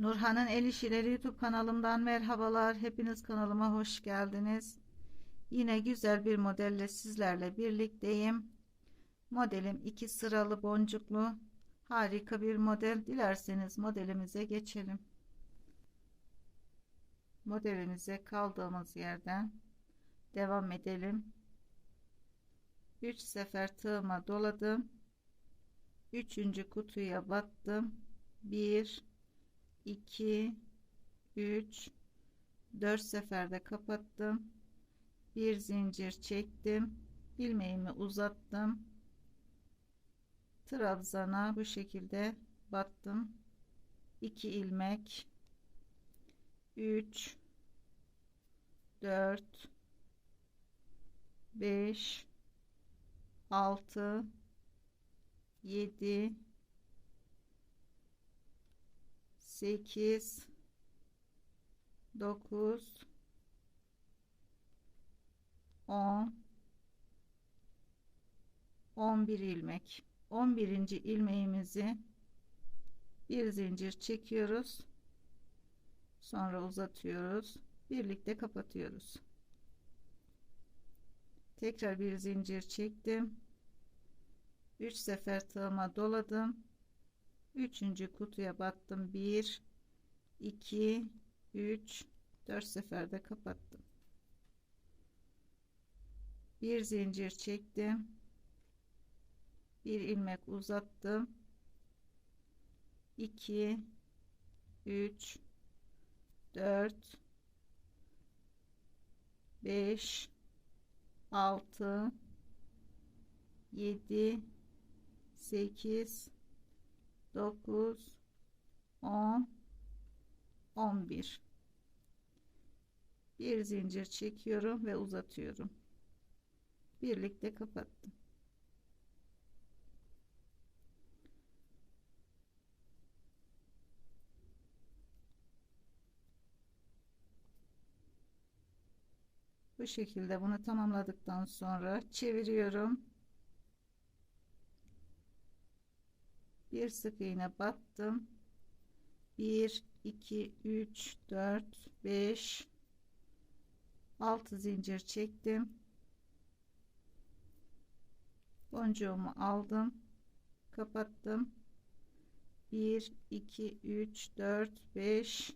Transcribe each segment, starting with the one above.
Nurhan'ın El İşileri YouTube kanalımdan merhabalar. Hepiniz kanalıma hoş geldiniz. Yine güzel bir modelle sizlerle birlikteyim. Modelim iki sıralı boncuklu. Harika bir model. Dilerseniz modelimize geçelim. Modelimize kaldığımız yerden devam edelim. 3 sefer tığıma doladım. Üçüncü kutuya battım. 1 2 3 4 seferde kapattım. Bir zincir çektim. İlmeğimi uzattım. Trabzana bu şekilde battım. 2 ilmek. 3 4 5 6 7 8 9 10 11 ilmek. 11. ilmeğimizi bir zincir çekiyoruz. Sonra uzatıyoruz. Birlikte kapatıyoruz. Tekrar bir zincir çektim. 3 sefer tığıma doladım Üçüncü kutuya battım. 1 2 3 4 seferde kapattım. Bir zincir çektim. Bir ilmek uzattım. 2 3 4 5 6 7 8 9 10 11 bir zincir çekiyorum ve uzatıyorum. Birlikte kapattım. Bu şekilde bunu tamamladıktan sonra çeviriyorum bir sık iğne battım. 1 2 3 4 5 6 zincir çektim. Boncuğumu aldım kapattım. 1 2 3 4 5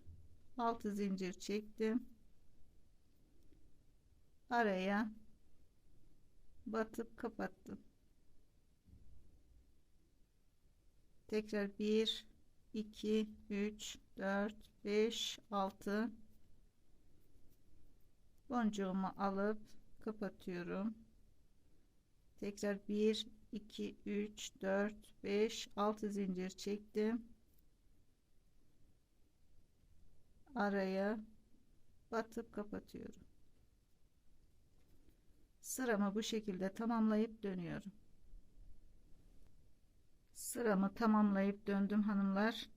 6 zincir çektim. Araya batıp kapattım tekrar 1 2 3 4 5 6 boncuğumu alıp kapatıyorum. Tekrar 1 2 3 4 5 6 zincir çektim. Araya batıp kapatıyorum. Sıramı bu şekilde tamamlayıp dönüyorum sıramı tamamlayıp döndüm hanımlar.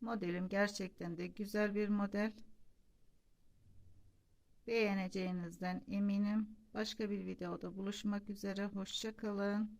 Modelim gerçekten de güzel bir model. Beğeneceğinizden eminim. Başka bir videoda buluşmak üzere. Hoşça kalın